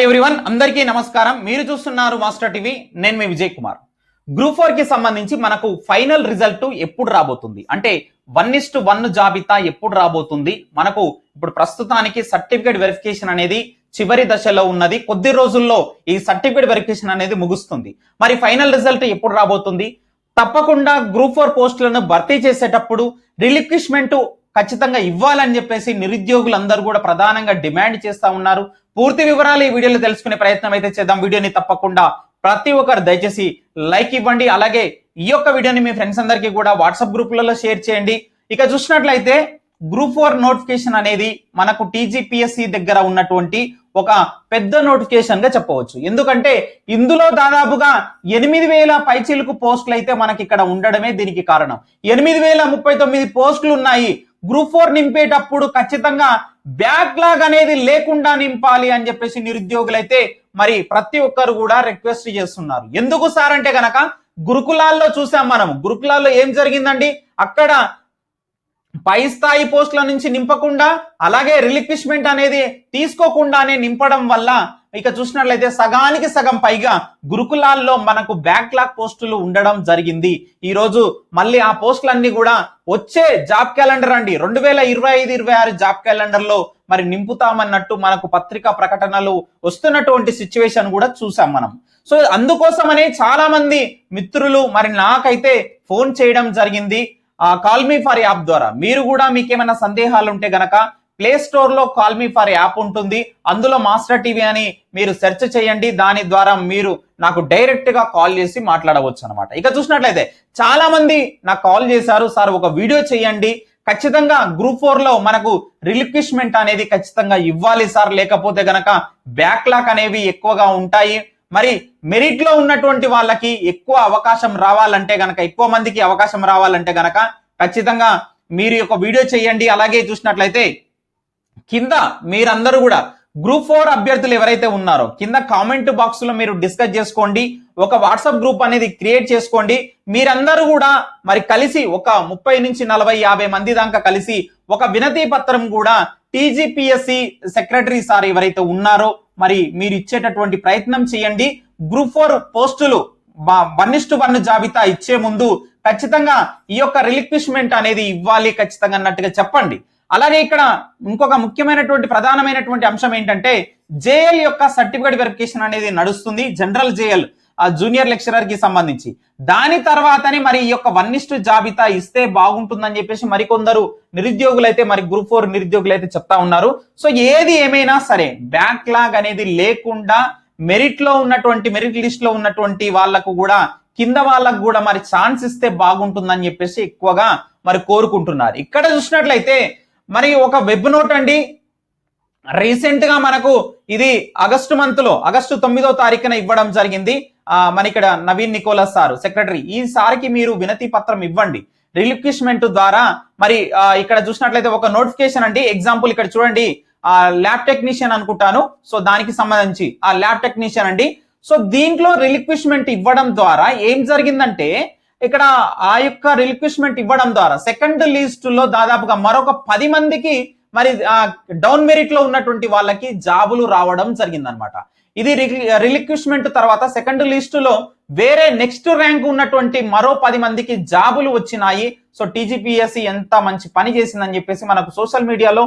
Hi everyone అందరికీ నమస్కారం. మీరు చూస్తున్నారు మాస్టర్ టీవీ నేను మీ విజయ్ కుమార్. గ్రూప్ ఫోర్కి సంబంధించి మనకు ఫైనల్ రిజల్ట్ ఎప్పుడు రాబోతుంది? అంటే వన్ ఇస్ట్ వన్ జాబితా ఎప్పుడు రాబోతుంది? మనకు ఇప్పుడు ప్రస్తుతానికి సర్టిఫికేట్ వెరిఫికేషన్ అనేది చివరి దశలో ఉన్నది. కొద్ది రోజుల్లో ఈ సర్టిఫికేట్ వెరిఫికేషన్ అనేది ముగుస్తుంది. మరి ఫైనల్ రిజల్ట్ ఎప్పుడు రాబోతుంది? తప్పకుండా గ్రూప్ ఫోర్ పోస్టులను భర్తీ చేసేటప్పుడు రిలిక్విష్మెంట్ ఖచ్చితంగా ఇవ్వాలని చెప్పేసి నిరుద్యోగులందరూ కూడా ప్రధానంగా డిమాండ్ చేస్తా ఉన్నారు. పూర్తి వివరాలు ఈ వీడియోలో తెలుసుకునే ప్రయత్నం అయితే చేద్దాం. వీడియోని తప్పకుండా ప్రతి ఒక్కరు దయచేసి లైక్ ఇవ్వండి. అలాగే ఈ యొక్క వీడియోని మీ ఫ్రెండ్స్ అందరికీ కూడా వాట్సాప్ గ్రూపులలో షేర్ చేయండి. ఇక చూసినట్లయితే గ్రూప్ ఫోర్ నోటిఫికేషన్ అనేది మనకు టీజీపీఎస్సి దగ్గర ఉన్నటువంటి ఒక పెద్ద నోటిఫికేషన్గా చెప్పవచ్చు. ఎందుకంటే ఇందులో దాదాపుగా ఎనిమిది వేల పైచీలకు పోస్టులు అయితే మనకి ఇక్కడ ఉండడమే దీనికి కారణం. ఎనిమిది వేల ముప్పై తొమ్మిది పోస్టులు ఉన్నాయి. గ్రూప్ ఫోర్ నింపేటప్పుడు ఖచ్చితంగా బ్యాక్లాగ్ అనేది లేకుండా నింపాలి అని చెప్పేసి నిరుద్యోగులైతే మరి ప్రతి ఒక్కరు కూడా రిక్వెస్ట్ చేస్తున్నారు. ఎందుకు సార్ అంటే గనక గురుకులాల్లో చూసాం మనం. గురుకులాల్లో ఏం జరిగిందండి? అక్కడ పై స్థాయి పోస్టుల నుంచి నింపకుండా అలాగే రిలిక్విష్మెంట్ అనేది తీసుకోకుండానే నింపడం వల్ల ఇక చూసినట్లయితే సగానికి సగం పైగా గురుకులాల్లో మనకు బ్యాక్లాగ్ పోస్టులు ఉండడం జరిగింది. ఈ రోజు మళ్ళీ ఆ పోస్టులన్నీ కూడా వచ్చే జాబ్ క్యాలెండర్ అండి. రెండు వేల ఇరవై ఐదు ఇరవై ఆరు జాబ్ క్యాలెండర్లో మరి నింపుతామన్నట్టు మనకు పత్రికా ప్రకటనలు వస్తున్నటువంటి సిచ్యువేషన్ కూడా చూసాం మనం. సో అందుకోసమనే చాలా మంది మిత్రులు మరి నాకైతే ఫోన్ చేయడం జరిగింది. Call me call me for app ద్వారా. మీరు కూడా మీకు ఏమైనా సందేహాలు ఉంటే గనక ప్లే స్టోర్లో కాల్ మీ ఫర్ యాప్ ఉంటుంది. అందులో మాస్టర్ టీవీ అని మీరు సెర్చ్ చేయండి. దాని ద్వారా మీరు నాకు డైరెక్ట్గా కాల్ చేసి మాట్లాడవచ్చు అనమాట ఇక చూసినట్లయితే చాలా మంది నాకు కాల్ చేశారు. సార్ ఒక వీడియో చేయండి. ఖచ్చితంగా గ్రూప్ ఫోర్లో మనకు రిలిక్విష్మెంట్ అనేది ఖచ్చితంగా ఇవ్వాలి సార్. లేకపోతే గనక బ్యాక్లాక్ అనేవి ఎక్కువగా ఉంటాయి. మరి మెరిట్లో ఉన్నటువంటి వాళ్ళకి ఎక్కువ అవకాశం రావాలంటే గనక ఎక్కువ మందికి అవకాశం రావాలంటే గనక ఖచ్చితంగా మీరు ఒక వీడియో చేయండి. అలాగే చూసినట్లయితే కింద మీరందరూ కూడా గ్రూప్ ఫోర్ అభ్యర్థులు ఎవరైతే ఉన్నారో కింద కామెంట్ బాక్స్లో మీరు డిస్కస్ చేసుకోండి. ఒక వాట్సాప్ గ్రూప్ అనేది క్రియేట్ చేసుకోండి. మీరందరూ కూడా మరి కలిసి ఒక ముప్పై నుంచి నలభై యాభై మంది దాకా కలిసి ఒక వినతి పత్రం కూడా టీజీపీఎస్సి సెక్రటరీ సార్ ఎవరైతే ఉన్నారో మరి మీరు ఇచ్చేటటువంటి ప్రయత్నం చేయండి. గ్రూప్ ఫోర్ పోస్టులు వన్ ఇస్టు వన్ జాబితా ఇచ్చే ముందు ఖచ్చితంగా ఈ యొక్క రిలిక్విష్మెంట్ అనేది ఇవ్వాలి ఖచ్చితంగా అన్నట్టుగా చెప్పండి. అలాగే ఇక్కడ ఇంకొక ముఖ్యమైనటువంటి ప్రధానమైనటువంటి అంశం ఏంటంటే జేఎల్ యొక్క సర్టిఫికేట్ వెరిఫికేషన్ అనేది నడుస్తుంది. జనరల్ జేఎల్ ఆ జూనియర్ లెక్చరర్కి సంబంధించి. దాని తర్వాతనే మరి ఈ యొక్క వన్ ఇస్టు జాబితా ఇస్తే బాగుంటుందని చెప్పేసి మరికొందరు నిరుద్యోగులు అయితే మరి గ్రూప్ ఫోర్ నిరుద్యోగులు అయితే చెప్తా ఉన్నారు. సో ఏది ఏమైనా సరే బ్యాక్లాగ్ అనేది లేకుండా మెరిట్లో ఉన్నటువంటి మెరిట్ లిస్ట్లో ఉన్నటువంటి వాళ్ళకు కూడా కింద వాళ్ళకు కూడా మరి ఛాన్స్ ఇస్తే బాగుంటుందని చెప్పేసి ఎక్కువగా మరి కోరుకుంటున్నారు. ఇక్కడ చూసినట్లయితే మరి ఒక వెబ్ నోట్ అండి. రీసెంట్గా మనకు ఇది ఆగస్టు మంత్లో ఆగస్టు తొమ్మిదో తారీఖున ఇవ్వడం జరిగింది. మన ఇక్కడ నవీన్ నికోలస్ సార్ సెక్రటరీ ఈ సార్కి మీరు వినతి పత్రం ఇవ్వండి. రిలిక్విష్మెంట్ ద్వారా మరి ఇక్కడ చూసినట్లయితే ఒక నోటిఫికేషన్ అండి. ఎగ్జాంపుల్ ఇక్కడ చూడండి. ఆ ల్యాబ్ టెక్నీషియన్ అనుకుంటాను. సో దానికి సంబంధించి ఆ ల్యాబ్ టెక్నీషియన్ అండి. సో దీంట్లో రిలిక్విష్మెంట్ ఇవ్వడం ద్వారా ఏం జరిగిందంటే ఇక్కడ ఆ యొక్క రిలిక్విష్మెంట్ ఇవ్వడం ద్వారా సెకండ్ లిస్ట్లో దాదాపుగా మరొక పది మందికి మరి డౌన్ మెరిట్లో ఉన్నటువంటి వాళ్ళకి జాబులు రావడం జరిగిందనమాట. ఇది రిలిక్విష్మెంట్ తర్వాత సెకండ్ లిస్టులో వేరే నెక్స్ట్ ర్యాంక్ ఉన్నటువంటి మరో పది మందికి జాబులు వచ్చినాయి. సో టీజీపీఎస్సి ఎంత మంచి పని చేసిందని చెప్పేసి మనకు సోషల్ మీడియాలో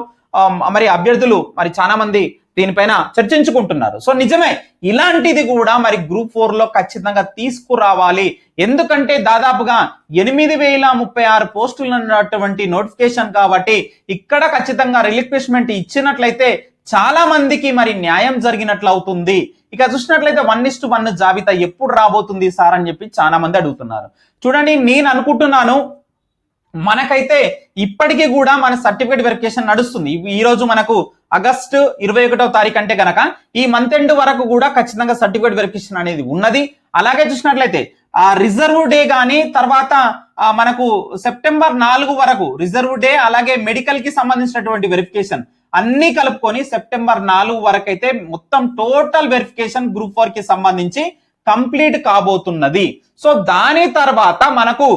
మరి అభ్యర్థులు మరి చాలా మంది దీనిపైన చర్చించుకుంటున్నారు. సో నిజమే ఇలాంటిది కూడా మరి గ్రూప్ ఫోర్లో ఖచ్చితంగా తీసుకురావాలి. ఎందుకంటే దాదాపుగా ఎనిమిది వేల ముప్పై ఆరు పోస్టులు ఉన్నటువంటి నోటిఫికేషన్ కాబట్టి ఇక్కడ ఖచ్చితంగా రిలిక్విష్మెంట్ ఇచ్చినట్లయితే చాలా మందికి మరి న్యాయం జరిగినట్లు అవుతుంది. ఇక చూసినట్లయితే వన్ ఇస్ వన్ జాబితా ఎప్పుడు రాబోతుంది సార్ అని చెప్పి చాలా మంది అడుగుతున్నారు. చూడండి నేను అనుకుంటున్నాను మనకైతే ఇప్పటికీ కూడా మన సర్టిఫికేట్ వెరిఫికేషన్ నడుస్తుంది. ఈ- రోజు మనకు ఆగస్టు ఇరవై ఒకటో తారీఖు అంటే గనక ఈ మంత్ ఎండ్ వరకు కూడా ఖచ్చితంగా సర్టిఫికేట్ వెరిఫికేషన్ అనేది ఉన్నది. అలాగే చూసినట్లయితే ఆ రిజర్వ్ డే కానీ తర్వాత మనకు సెప్టెంబర్ నాలుగు వరకు రిజర్వ్ డే అలాగే మెడికల్కి సంబంధించినటువంటి వెరిఫికేషన్ అన్ని కలుపుకొని సెప్టెంబర్ నాలుగు వరకు అయితే మొత్తం టోటల్ వెరిఫికేషన్ గ్రూప్ ఫోర్కి సంబంధించి కంప్లీట్ కాబోతున్నది. సో దాని తర్వాత మనకు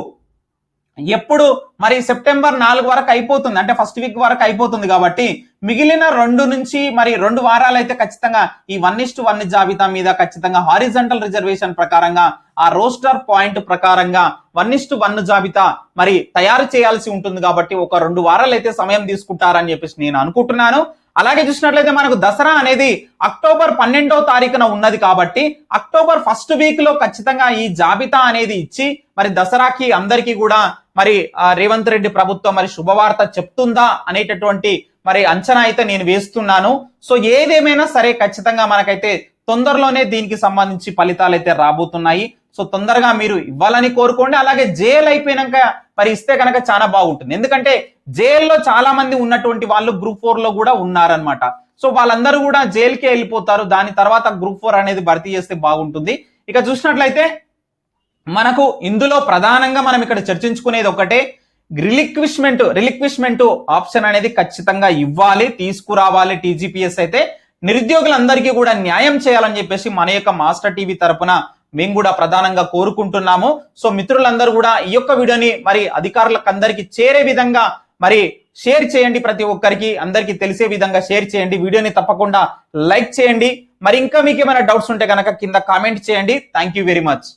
ఎప్పుడు? మరి సెప్టెంబర్ నాలుగు వరకు అయిపోతుంది. అంటే ఫస్ట్ వీక్ వరకు అయిపోతుంది కాబట్టి మిగిలిన రెండు నుంచి మరి రెండు వారాలు అయితే ఖచ్చితంగా ఈ వన్ ఇస్ట్ వన్ జాబితా మీద ఖచ్చితంగా హారిజంటల్ రిజర్వేషన్ ప్రకారంగా ఆ రోస్టర్ పాయింట్ ప్రకారంగా వన్ ఇస్ట్ వన్ జాబితా మరి తయారు చేయాల్సి ఉంటుంది కాబట్టి ఒక రెండు వారాలు అయితే సమయం తీసుకుంటారని చెప్పేసి నేను అనుకుంటున్నాను. అలాగే చూసినట్లయితే మనకు దసరా అనేది అక్టోబర్ పన్నెండవ తారీఖున ఉన్నది కాబట్టి అక్టోబర్ ఫస్ట్ వీక్లో ఖచ్చితంగా ఈ జాబితా అనేది ఇచ్చి మరి దసరాకి అందరికీ కూడా మరి రేవంత్ రెడ్డి ప్రభుత్వం మరి శుభవార్త చెప్తుందా అనేటటువంటి మరి అంచనా అయితే నేను వేస్తున్నాను. సో ఏదేమైనా సరే ఖచ్చితంగా మనకైతే తొందరలోనే దీనికి సంబంధించి ఫలితాలు అయితే రాబోతున్నాయి. సో తొందరగా మీరు ఇవ్వాలని కోరుకోండి. అలాగే జైలు అయిపోయినాక మరి ఇస్తే కనుక చాలా బాగుంటుంది. ఎందుకంటే జైల్లో చాలా మంది ఉన్నటువంటి వాళ్ళు గ్రూప్ ఫోర్లో కూడా ఉన్నారనమాట సో వాళ్ళందరూ కూడా జైలుకే వెళ్ళిపోతారు. దాని తర్వాత గ్రూప్ ఫోర్ అనేది భర్తీ చేస్తే బాగుంటుంది. ఇక చూసినట్లయితే మనకు ఇందులో ప్రధానంగా మనం ఇక్కడ చర్చించుకునేది ఒకటే రిలిక్విష్మెంట్ రిలిక్విష్మెంట్ ఆప్షన్ అనేది ఖచ్చితంగా ఇవ్వాలి తీసుకురావాలి టీజీపీఎస్ అయితే. నిరుద్యోగులందరికీ కూడా న్యాయం చేయాలని చెప్పేసి మన యొక్క మాస్టర్ టీవీ తరపున మేము కూడా ప్రధానంగా కోరుకుంటున్నాము. సో మిత్రులందరూ కూడా ఈ యొక్క వీడియోని మరి అధికారులకు అందరికీ చేరే విధంగా మరి షేర్ చేయండి ప్రతి ఒక్కరికి. అందరికీ తెలిసే విధంగా షేర్ చేయండి. వీడియోని తప్పకుండా లైక్ చేయండి. మరి ఇంకా మీకు ఏమైనా డౌట్స్ ఉంటే కనుక కింద కామెంట్ చేయండి. Thank you very much.